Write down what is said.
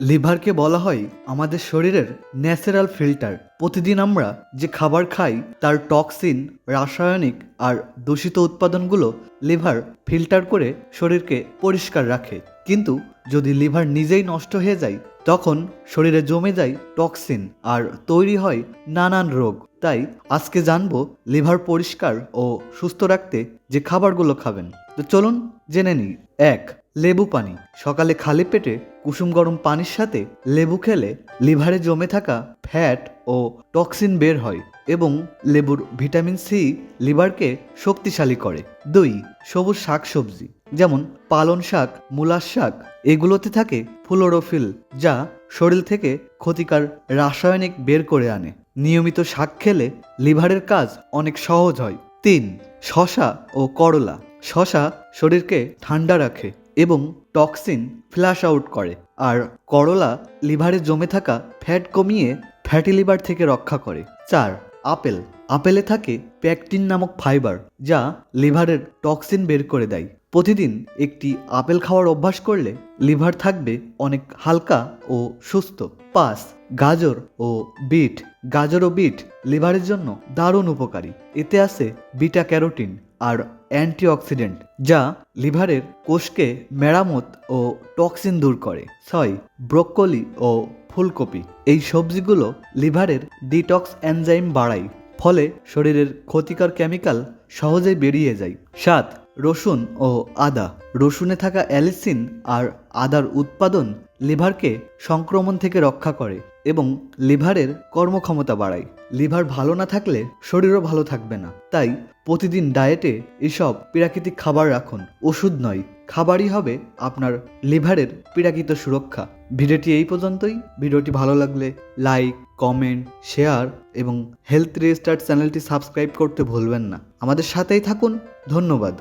লিভারকে বলা হয় আমাদের শরীরের ন্যাচারাল ফিল্টার। প্রতিদিন আমরা যে খাবার খাই, তার টক্সিন, রাসায়নিক আর দূষিত উৎপাদনগুলো লিভার ফিল্টার করে শরীরকে পরিষ্কার রাখে। কিন্তু যদি লিভার নিজেই নষ্ট হয়ে যায়, তখন শরীরে জমে যায় টক্সিন আর তৈরি হয় নানান রোগ। তাই আজকে জানব লিভার পরিষ্কার ও সুস্থ রাখতে যে খাবারগুলো খাবেন। তো চলুন জেনে নিই। এক, লেবু পানি। সকালে খালি পেটে কুসুম গরম পানির সাথে লেবু খেলে লিভারে জমে থাকা ফ্যাট ও টক্সিন বের হয় এবং লেবুর ভিটামিন সি লিভারকে শক্তিশালী করে। দুই, সবুজ শাকসবজি, যেমন পালন শাক, মূলার শাক, এগুলোতে থাকে ফ্লোরোফিল, যা শরীর থেকে ক্ষতিকার রাসায়নিক বের করে আনে। নিয়মিত শাক খেলে লিভারের কাজ অনেক সহজ হয়। তিন শশা ও করলা। শশা শরীরকে ঠান্ডা রাখে এবং টক্সিন ফ্ল্যাশ আউট করে। আর করলা লিভারে জমে থাকা ফ্যাট কমিয়ে ফ্যাটি লিভার থেকে রক্ষা করে। চার, আপেল। আপেলে থাকে প্যাকটিন নামক ফাইবার, যা লিভারের টক্সিন বের করে দেয়। প্রতিদিন একটি আপেল খাওয়ার অভ্যাস করলে লিভার থাকবে অনেক হালকা ও সুস্থ। পাঁচ গাজর ও বিট, গাজর ও বিট লিভারের জন্য দারুণ উপকারী। এতে আছে বিটা ক্যারোটিন আর অ্যান্টিঅক্সিডেন্ট, যা লিভারের কোষকে মেরামত ও টক্সিন দূর করে। ছয় ব্রোকলি ও ফুলকপি। এই সবজিগুলো লিভারের ডিটক্স এনজাইম বাড়ায়। ফলে শরীরের ক্ষতিকর কেমিক্যাল সহজেই বেরিয়ে যায়। সাত, রসুন ও আদা। রসুনে থাকা অ্যালিসিন আর আদার উৎপাদন লিভারকে সংক্রমণ থেকে রক্ষা করে এবং লিভারের কর্মক্ষমতা বাড়ায়। লিভার ভালো না থাকলে শরীরও ভালো থাকবে না। তাই প্রতিদিন ডায়েটে এসব প্রাকৃতিক খাবার রাখুন। ওষুধ নয় খাবারই হবে আপনার লিভারের পীড়াকৃত সুরক্ষা। ভিডিওটি এই পর্যন্তই। ভিডিওটি ভালো লাগলে লাইক, কমেন্ট, শেয়ার এবং হেলথ রেজিস্টার্ড চ্যানেলটি সাবস্ক্রাইব করতে ভুলবেন না। আমাদের সাথেই থাকুন। ধন্যবাদ।